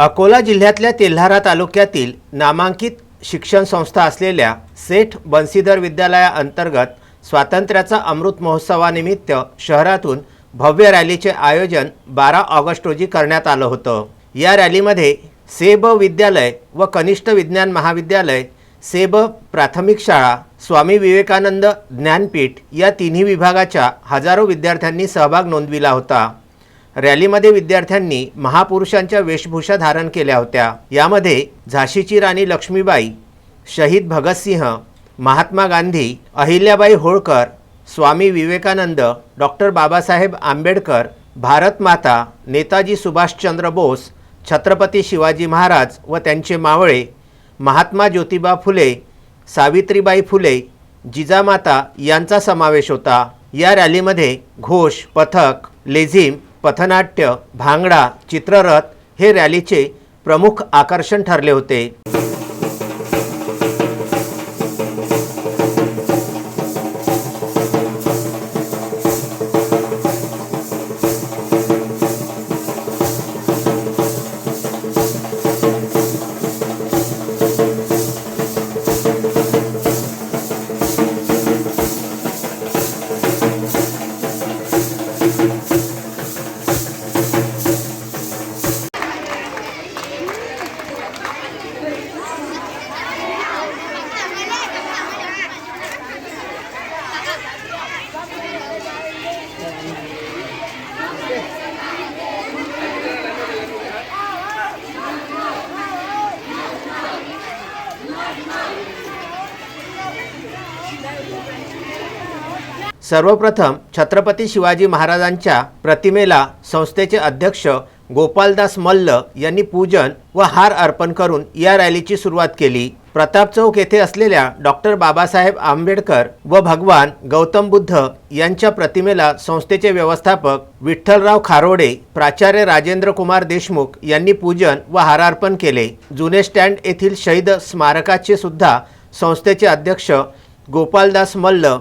अकोला जिल्ह्यातल्या तेल्हारा तालुक्यातील नामांकित शिक्षण संस्था असलेल्या सेठ बन्सीधर विद्यालयाअंतर्गत स्वातंत्र्याचा अमृत महोत्सवानिमित्त शहरातून भव्य रॅलीचे आयोजन बारा ऑगस्ट रोजी करण्यात आलं होतं. या रॅलीमध्ये सेब विद्यालय व कनिष्ठ विज्ञान महाविद्यालय सेब प्राथमिक शाळा स्वामी विवेकानंद ज्ञानपीठ या तिन्ही विभागाच्या हजारो विद्यार्थ्यांनी सहभाग नोंदविला होता. रॅलीमध्ये विद्यार्थ्यांनी महापुरुषांच्या वेशभूषा धारण केल्या होत्या. यामध्ये झाशीची राणी लक्ष्मीबाई शहीद भगतसिंह महात्मा गांधी अहिल्याबाई होळकर स्वामी विवेकानंद डॉक्टर बाबासाहेब आंबेडकर भारत माता नेताजी सुभाषचंद्र बोस छत्रपती शिवाजी महाराज व त्यांचे मावळे महात्मा ज्योतिबा फुले सावित्रीबाई फुले जिजामाता यांचा समावेश होता. या रॅलीमध्ये घोष पथक लेझिम पथनाट्य भांगडा चित्ररथ हे रॅलीचे प्रमुख आकर्षण ठरले होते. सर्वप्रथम छत्रपती शिवाजी महाराजांच्या प्रतिमेला संस्थेचे अध्यक्ष गोपालदास मल्ल यांनी पूजन व हार अर्पण करून या रॅलीची सुरुवात केली. प्रताप चौक येथे असलेल्या डॉक्टर बाबासाहेब आंबेडकर व भगवान गौतम बुद्ध यांच्या प्रतिमेला संस्थेचे व्यवस्थापक विठ्ठलराव खारोडे प्राचार्य राजेंद्र कुमार देशमुख यांनी पूजन व हारार्पण केले. जुने स्टँड येथील शहीद स्मारकाचे सुद्धा संस्थेचे अध्यक्ष गोपालदास मल्ल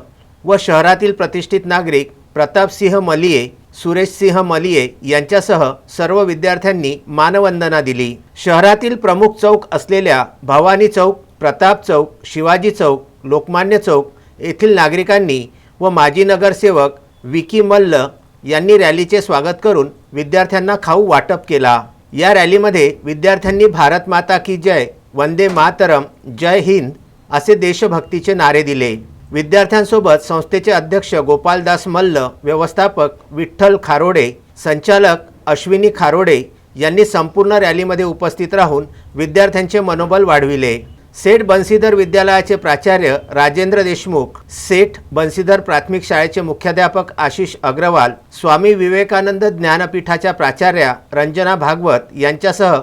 व शहरातील प्रतिष्ठित नागरिक प्रतापसिंह मलिये सुरेशसिंह मलिये यांच्यासह सर्व विद्यार्थ्यांनी मानवंदना दिली. शहरातील प्रमुख चौक असलेल्या भवानी चौक प्रताप चौक शिवाजी चौक लोकमान्य चौक येथील नागरिकांनी व माजी नगरसेवक विकी मल्ल यांनी रॅलीचे स्वागत करून विद्यार्थ्यांना खाऊ वाटप केला. या रॅलीमध्ये विद्यार्थ्यांनी भारत माता की जय वंदे मातरम जय हिंद असे देशभक्तीचे नारे दिले. विद्यार्थ्यांसोबत संस्थेचे अध्यक्ष गोपालदास मल्ल व्यवस्थापक विठ्ठल खारोडे संचालक अश्विनी खारोडे यांनी संपूर्ण रॅलीमध्ये उपस्थित राहून विद्यार्थ्यांचे मनोबल वाढविले. सेठ बन्सीधर विद्यालयाचे प्राचार्य राजेंद्र देशमुख सेठ बन्सीधर प्राथमिक शाळेचे मुख्याध्यापक आशिष अग्रवाल स्वामी विवेकानंद ज्ञानपीठाच्या प्राचार्या रंजना भागवत यांच्यासह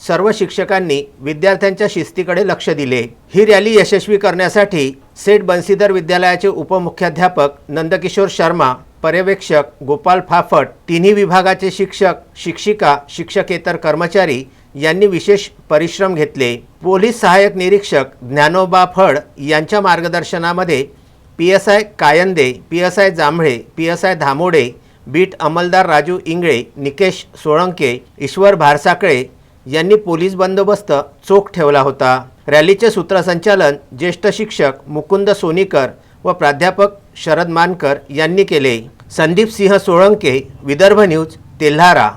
सर्व शिक्षकांनी विद्यार्थ्यांच्या शिस्तीकडे लक्ष दिले. ही रॅली यशस्वी करण्यासाठी सेठ बन्सीधर विद्यालयाचे उपमुख्याध्यापक नंदकिशोर शर्मा पर्यवेक्षक गोपाल फाफट तिन्ही विभागाचे शिक्षक शिक्षिका शिक्षकेतर कर्मचारी यांनी विशेष परिश्रम घेतले. पोलीस सहाय्यक निरीक्षक ज्ञानोबा फड यांच्या मार्गदर्शनामध्ये P S I Kayande P S I Jambhale P S I Dhamode beat अंमलदार Raju Ingale Nikesh Solanke Ishwar Bharsakale यांनी पोलीस बंदोबस्त चोख ठेवला होता. रॅलीचे सूत्रसंचालन ज्येष्ठ शिक्षक मुकुंद सोनीकर व प्राध्यापक शरद मानकर यांनी केले. संदीप सिंह सोळंके विदर्भ न्यूज तेल्हारा.